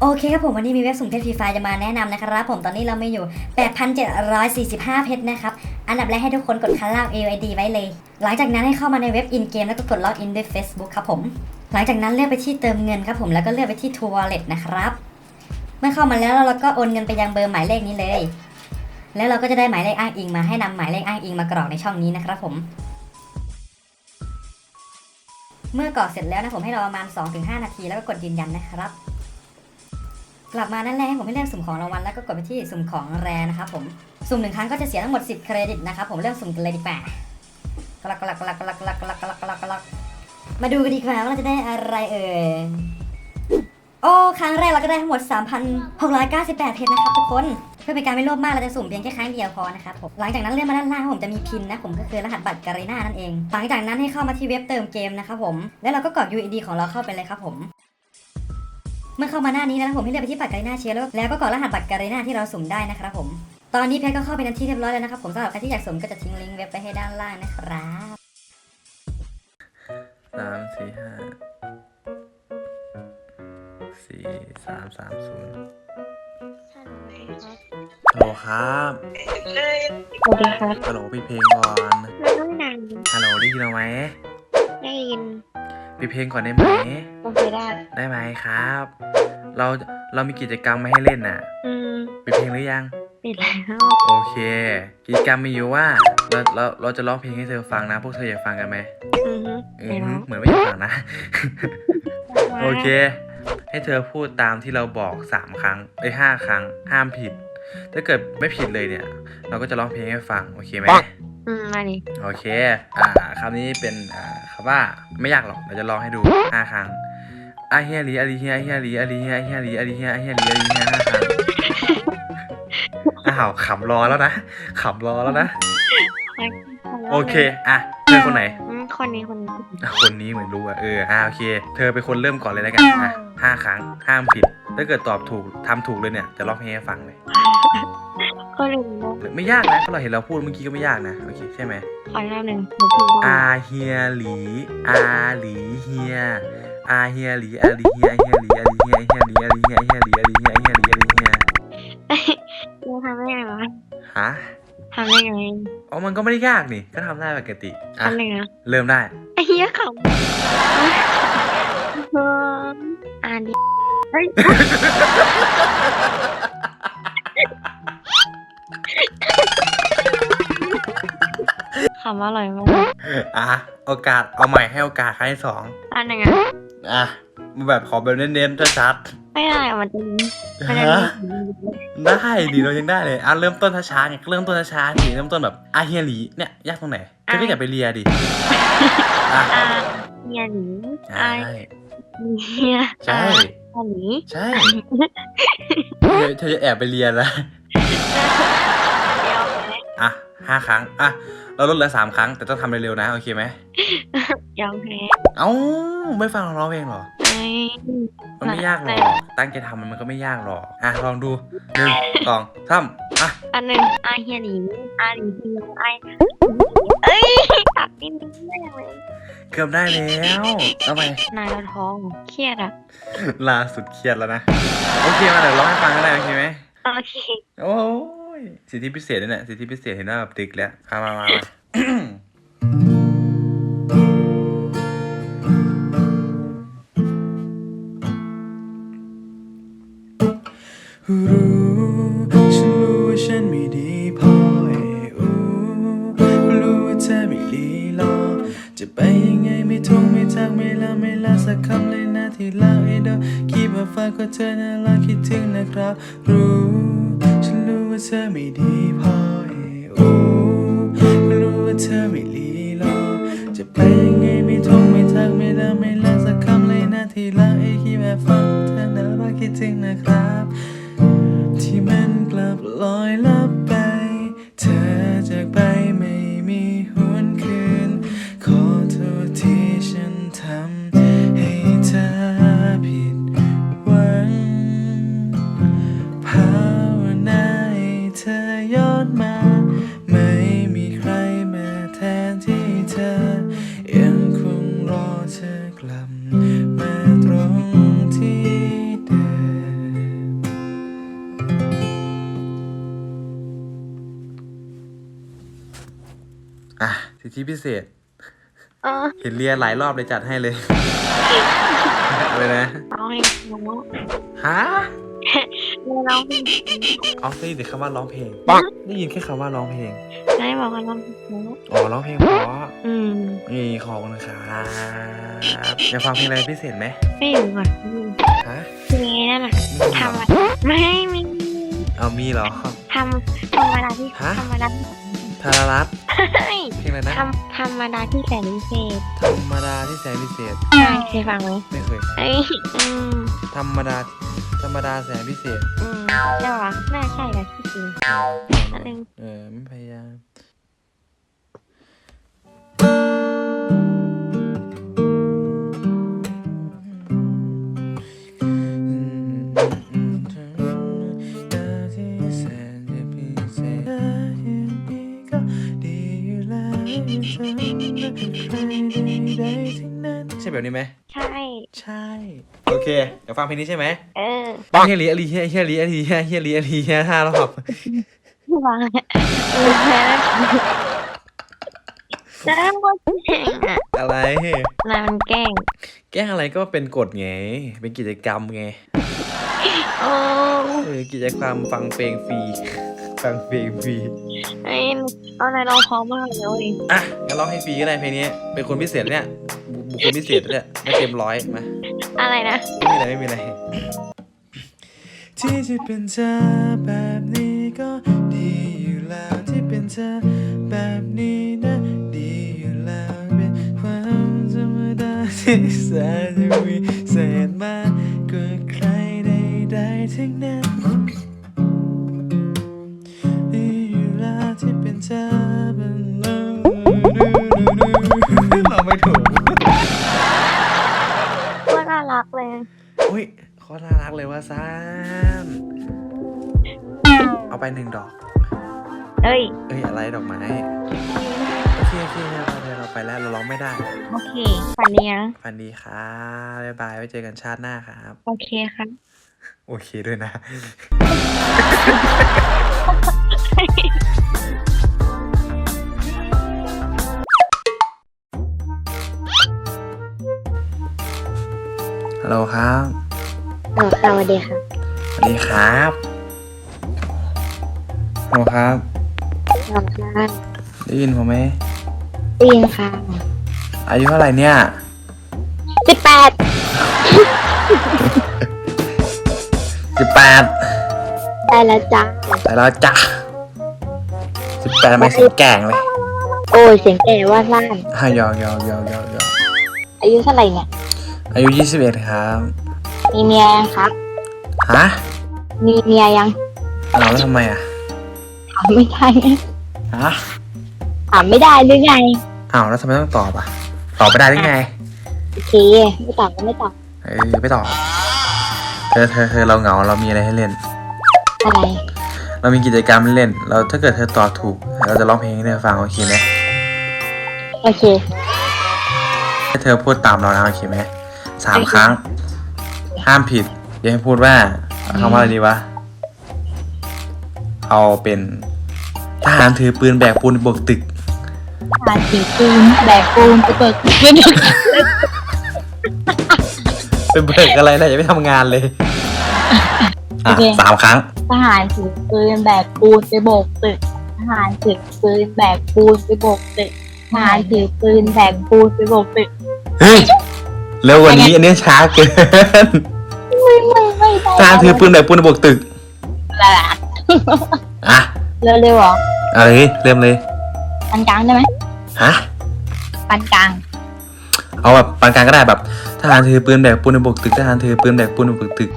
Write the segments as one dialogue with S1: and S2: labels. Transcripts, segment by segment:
S1: โอเคครับผมวันนี้มีเว็บสุ่มเพชรฟรีไฟล์จะมาแนะนำนะครับผมตอนนี้เราไม่อยู่ 8,745 เพชรนะครับ อันดับแรกให้ทุกคนกดคันล่าง AID ไว้เลย หลังจากนั้นให้เข้ามาในเว็บอินเกมแล้วก็กดล็อกอินด้วย Facebook ครับผม หลังจากนั้นเลือกไปที่เติมเงินครับผมแล้วก็เลือกไปที่ True Wallet นะครับ เมื่อเข้ามาแล้วเราก็โอนเงินไปยังเบอร์หมายเลขนี้เลย แล้วเราก็จะได้หมายเลขอ้างอิงมาให้นำหมายเลขอ้างอิงมากรอกในช่องนี้นะครับผมเมื่อกรอกเสร็จแล้วนะผมให้รอประมาณ 2-5 นาทีแล้วก็กดยืนยันนะครับ กลับมานั่นแหละให้ผมให้เลือกสุ่มของรางวัลแล้วก็กดไปที่สุ่มของแรนะครับผมสุ่มหนึ่งครั้งก็จะเสียทั้งหมด 10 เครดิตนะครับผมเริ่มสุ่มกันเลยดีกว่ากลักกลักกลักกลักกลักกลักกลักกลักกลักมาดูกันดีกว่าว่าเราจะได้อะไรเอ่ยโอ้ครั้งแรกเราก็ได้ทั้งหมด 3,698 เพชรนะครับทุกคนเพื่อเป็นการไม่โลภมากเราจะสุ่มเพียงแค่ครั้งเดียวพอนะครับผมหลังจากนั้นเลื่อนมาด้านล่างผมจะมีพินนะผมก็คือรหัสบัตรการีน่านั่นเองหลังจากนั้นให้เข้ามาที่เว็บเติมเกมนะครับผมแล้วเราก็กรอก UID ของเราเข้าไปเลยครับผม เมื่อเข้ามาหน้านี้แล้วนะผมให้เลือกไปที่บัตรการีนาเชียร์แล้วแล้วก็กรอกรหัสบัตรการีนาที่เราสุ่มได้นะครับผม ตอนนี้เพชรก็เข้าไปในที่เรียบร้อยแล้วนะครับผมสำหรับใครที่อยากสุ่มก็จะทิ้งลิงก์เว็บไปให้ด้านล่างนะครับ
S2: สามสี่ห้าสี่สามสามศูนย์ฮัลโหลครับ
S3: สวัสดีครับ
S2: ฮัลโหลพี่เพลงก่อน
S3: มันต้องดัง
S2: ฮัลโหลได้ยินเราไหม
S3: ได้ยิน
S2: พี่เพลงก่อนได้ไหม
S3: โอเคได้
S2: ได้ไหมครับ เราเรามีกิจกรรมมาให้เล่นน่ะ
S3: อืม
S2: พี่เพลงหรือยัง
S3: ปิดแล้ว
S2: โอเค กิจกรรมมีอยู่ว่าเราเราเราจะร้องเพลงให้เธอฟังนะ พวกเธออยากฟังกันไหม
S3: อือฮึ
S2: อื
S3: ไป
S2: ม
S3: แล้ว
S2: เหมือนไม่อยากฟังนะ โอเค ให้เธอพูดตามที่เราบอกสามครั้งไอ้ยห้าครั้ง ห้ามผิด ถ้าเกิดไม่ผิดเลยเนี่ย เราก็จะร้องเพลงให้ฟัง โอเคไหม
S3: อืมมาดิ
S2: โอเค อ่าคำนี้เป็นอ่าคำว่าไม่ยากหรอก เราจะร้องให้ดูห้าครั้งอาเฮียลีอาลีเฮียอาเฮียลีอาลีเฮียอาเฮียลีอาลีเฮียอาเฮียลีอาลีเฮียห้าครั้งอ้าวขำรอแล้วนะขำรอแล้วนะ โอเค อะเธอคนไหน
S3: อืมคนนี้คนนี้
S2: อะคนนี้เหมือนรู้อะเอออ่าโอเค เธอเป็นคนเริ่มก่อนเลยแล้วกันอะห้าครั้งห้ามผิด ถ้าเกิดตอบถูกทำถูกเลยเนี่ยจะร้องเพลงให้ฟังเลย
S3: คนหนึ่งนะ
S2: ไม่ยากนะเพราะเราเห็นเราพูดเมื่อกี้ก็ไม่ยากนะ โอเค ใช่ไหม
S3: ขอเล่าหนึ่งหนูพูดว่า
S2: อาเฮียหลีอาหลีเฮียอาเฮียหลีอาหลีเฮียอาเฮียหลีอาหลีเฮียอาเฮียหลีอาหลีเฮียอาเฮียหลีอาหลีเฮียอาเฮียหลีอาหลีเฮีย
S3: เราทำได้ไงวะ
S2: ฮะ
S3: ทำได้ไง
S2: อ๋อมันก็ไม่ได้ยากนี่ ก็ทำได้ปกติอะ
S3: ทำหนึ่งนะ
S2: เริ่มได้
S3: ไอ้เหี้ยขำเอออ่านดิเฮ้ยำอร่อยมาก
S2: อะโอกาสเอาใหม่ให้โอกาสครั้งที่สอง
S3: อันหนึ่งอะ
S2: อะแบบขอแบบเน้นๆชัด
S3: ไม่ได้อะมันจะมี
S2: ๆ
S3: มันจะ
S2: ฮะ
S3: มี
S2: ได้ดีเรายังได้เลยอะเริ่มต้นช้าๆไงเริ่มต้นช้าๆดิเริ่มต้นแบบอาเฮียหลีเนี่ยยากตรงไหนเธอก็อย่าไปเลียดิอะ
S3: อาเฮียหนี
S2: ใช่
S3: อาเฮีย
S2: ใช่
S3: อาหนี
S2: ใช่เธอเธอจะแอบไปเรียนแล้ว
S3: เดี๋ยวไหม
S2: อะห้าครั้งอะ เราลดเหลือสามครั้งแต่ต้องทำเร็วๆนะโอเคไหม
S3: ยอมแพ้
S2: เอ้าไม่ฟังเราร้องเพลงเหรอ
S3: ไอ้
S2: มันไม่ยากหรอกตั้งใจทำมันมันก็ไม่ยากหรอกอะลองดูหนึ่งสองสามอะ
S3: อันหนึ่งอาเฮียหนีอาหนีเฮียไอเอ้ยตัดนิดนึงได้ยังไง
S2: เกือบได้แล้วเอาไป
S3: นายเราท้องเครียดอะ
S2: ล่าสุดเครียดแล้วนะโอเคมาเดี๋ยวร้องให้ฟังก็ได้โอเคไหม
S3: โอเค
S2: โอ้ ยสิทธิพิเศษเลยเนี่ยสิทธิพิเศษเห็นว่าแบบดึกแล้วมามามามารู้ฉันรู้ว่าฉันไม่ดีพอเออรู้ว่าเธอไม่ลีลอจะไปยังไงไม่ทงไม่ทักไม่ลาไม่ลาสักคำเลยนะที่เล่าให้เดาคิดว่าฝากว่าเธอน่ารักคิดถึงนะครับ รู้ฉันรู้ ว่าเธอไม่ดีพอไออรู้ว่าเธอไม่ลีลอจะไปยังไงไม่ทงไม่ทักไม่เลิกไม่เลิกสักคำเลยนะที่รักไอ้คิดว่าฝากว่าเธอน่ารักคิดถึงนะครับ ที่มันกลับลอยลับ ธิพิเศษ
S3: เออ
S2: เห็นเรียนหลายรอบเลยจัดให้เลย อะไรนะ
S3: ร้องเพลงเพราะ
S2: ฮะ
S3: ไม่ร้องเพลง
S2: อ๋อได้ยินแต่คำว่าร้องเพลงได้ยินแค่คำว่าร้องเพลง
S3: ไม่บอกว่าร้องเพลงเพราะ
S2: อ๋อร้องเพลงเพราะ
S3: อืม
S2: นี่ขอบคุณครับอยากฟังเพลงอะไรพิเศษไหม
S3: ไม่อยู่ก่อนอืม
S2: ฮะ
S3: เพลงนี้นั่นแหละทำอะไรไม่ไม่
S2: เอามีเหรอ
S3: ทำธรรมดาที่
S2: ฮะ
S3: ธรรมดาที่
S2: ธารรัตน์
S3: เฮ้ย
S2: เพลงอะไรนะ
S3: ทำธรรมดาที่แสนพิเศษ
S2: ธรรมดาที่แสนพิเศษ
S3: ใช่เคยฟังไหม
S2: ไม่เคย
S3: เอ้ยอืม
S2: ธรรมดาธรรมดาแสนพิเศษ
S3: อืมใช่ปะน่าใช่นะที่จริงอันหนึง
S2: เออไม่พยายาม แบบนี้ไหม
S3: ใช่
S2: ใช่ โอเคเดี๋ยวฟังเพลงนี้ใช่ไหม
S3: เออ
S2: ต้องเฮียลีอลีเฮียเฮียลีอลีเฮียเฮียลีอลีเฮียห้ารอบ
S3: ที่วางอะเออแล้วแล้วก็แข่งอะ
S2: อะไร
S3: นายมันแกล้ง
S2: แกล้งอะไรก็เป็นกฎไง เป็นกิจกรรมไง
S3: โอ้
S2: เออกิจกรรมฟังเพลงฟรี ฟังเพลงฟรี
S3: ไอ้เอานายร้องเพร้อมมากเลยเว้ย
S2: อะงั้นร้องให้ฟรีก็ได้เพลงนี้ เป็นคนพิเศษเนี่ยบุบุคคลพิเศษเนี่ยไม่เต็มร้อยมา
S3: อะไรนะ
S2: ไม่มีอะไรไม่มีอะไร ที่จะเป็นเธอแบบนี้ก็ดีอยู่แล้วที่เป็นเธอแบบนี้นะ ดีอยู่แล้วเป็นความธรรมดาที่แสนจะวิ รัก
S3: เลย
S2: อุ้ยเขาน่ารักเลยว่าซ่านเอาไปหนึ่งดอก
S3: เอ้ย
S2: เอ้ยอะไรดอกไม้โอเคโอเคเราไปเราไปแล้วเราร้องไม่ได้
S3: โอเคฝันดีนะ
S2: ฟันดีครับบ๊ายบายไว้เจอกันชาติหน้าครับ
S3: โอเคครับ
S2: โอเคด้วยนะ ฮัลโหลครับ
S3: เออสวัสดีครับ
S2: สวัสดีครับฮัลโหลครับ
S3: สวัสดีครับ
S2: ได้ยินผมไหม
S3: ได้ยินค่ะ
S2: อายุเท่าไหร่เนี่ย
S3: สิบแปด
S2: สิบแปด
S3: ได้แล้วจ้า
S2: แต่เราจ้ะสิบแปดทำไมเสียงแก่งเลย
S3: โอ้ยเสียงแก่ว่าล้าน
S2: อะยาวยาวยาวยาวยาว
S3: อายุเท่าไหร่เนี่ย
S2: อายุยี่สิบเอ็ดครับ
S3: มีเมียยังครับ
S2: ฮะ
S3: มีเมียยัง
S2: เอาแล้วทำไมอะ
S3: ถามไม่ได้
S2: ฮะ
S3: ถามไม่ได้หรือไง
S2: อ้าวแล้วทำไมต้องตอบอะ ตอบไม่ได้ได้ไง
S3: โอเคไม่ตอบก็ไม่ตอบ
S2: เออไม่ตอบเธอเธอเธอเราเหงาเรามีอะไรให้เล่น
S3: อะไร
S2: เรามีกิจกรรมเล่น เราถ้าเกิดเธอตอบถูก เราจะร้องเพลงให้เธอฟังโอเคไหม
S3: โอเค
S2: ให้เธอพูดตามเรานะโอเคไหม สามครั้ง ห้ามผิดอย่าให้พูดว่าคำว่าอะไรดีวะ เอาเป็นทหารถือปืนแบกปูนบกตึก
S3: หาสีปูนแบกปูนไปเปิดขึ้น
S2: เป็นเบิกอะไรนะยังไม่ทำงานเลยอะ
S3: โอเค
S2: สามครั้ง
S3: ทหารถือปืนแบกปูนไปโบกตึก ทหารถือปืนแบกปูนไปโบกตึก ทหารถือปืนแบกปูนไปโบกตึก
S2: เฮ้ย เร็วกว่านี้อันนี้ช้าเกิน
S3: ไม่ไม่ไม่ได้
S2: ทหารถือปืนแบกปูนบกตึก
S3: ละ
S2: อะ
S3: เร็วเร็วๆเหรอ
S2: เอาเลยเริ่มเลย
S3: ปานกลางได้ไหม
S2: ฮะ
S3: ปานกลาง
S2: เอาแบบปานกลางก็ได้แบบทหารถือปืนแบกปูนบกตึกทหารถือปืนแบกปูนบกตึก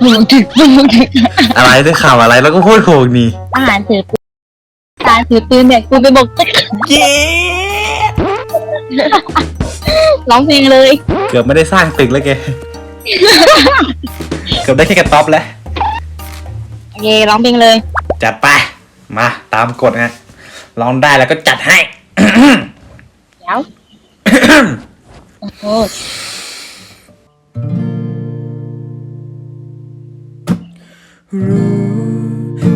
S3: โบกตึกโบกตึก
S2: อะไรได้ข่าวอะไรแล้วก็พูดโขกนี่
S3: ทหารถือปืนทหารถือปืนแบกปูนไปโบกตึก
S2: เย้
S3: ร้องเพลงเลย
S2: เกือบไม่ได้สร้างตึกแล้วแก เกือบได้แค่กระต๊อบแล้ว
S3: โอเคร้องเพลงเลย
S2: จัดไป มาตามกฎนะลองได้แล้วก็จัดให้
S3: เดี๋ยวโอ้โห
S2: รู้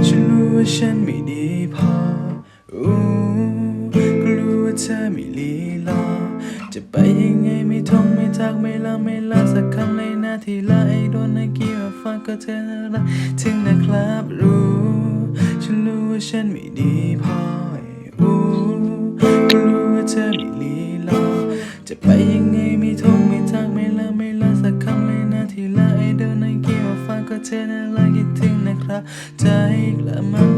S2: ฉันรู้ว่าฉันไม่ดีพออู้ก็รู้ว่าเธอไม่ลีลอ จะไปยังไงไม่ทงไม่ทักไม่ละไม่ละสักคำเลยนะที่ละไอ้โดนไอ้เกี่ยวฟังก็เธอน่ารักถึงนะครับรู้ ฉันรู้ว่าฉันไม่ดีพออู้รู้ว่าเธอไม่ลีลอจะไปยังไงไม่ทงไม่ทักไม่ละไม่ละสักคำเลยนะที่ละไอ้โดนไอ้เกี่ยวฟังก็เธอน่ารักคิดถึงนะครับใจกละมัน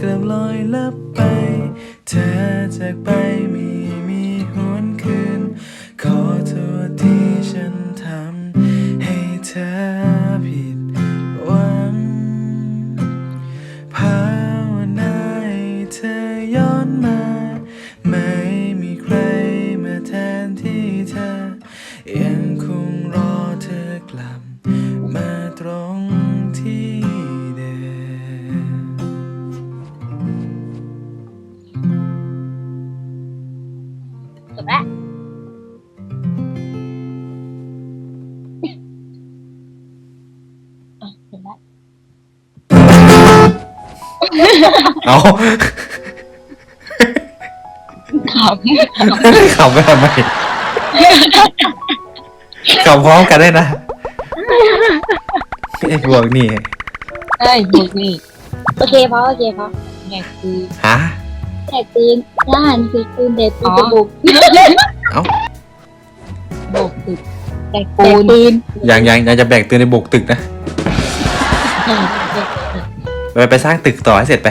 S2: กลับลอยลับไป เธอจากไปม่ เอา
S3: ขำ
S2: ขำไปทำไมขำพร้อมกันได้นะไอ้พวกนี่
S3: เอ้ยบุกนี่โอเคพอโอเคพอแดกปืน
S2: ฮะ
S3: แดกปืนทหารถือปืนแดกปืนจะบุก
S2: เอ้า
S3: บุกตึกแดกปืนปืน
S2: ยังยังยังจะแบกตืนในบุกตึกนะไป ไปสร้างตึกต่อให้เสร็จไป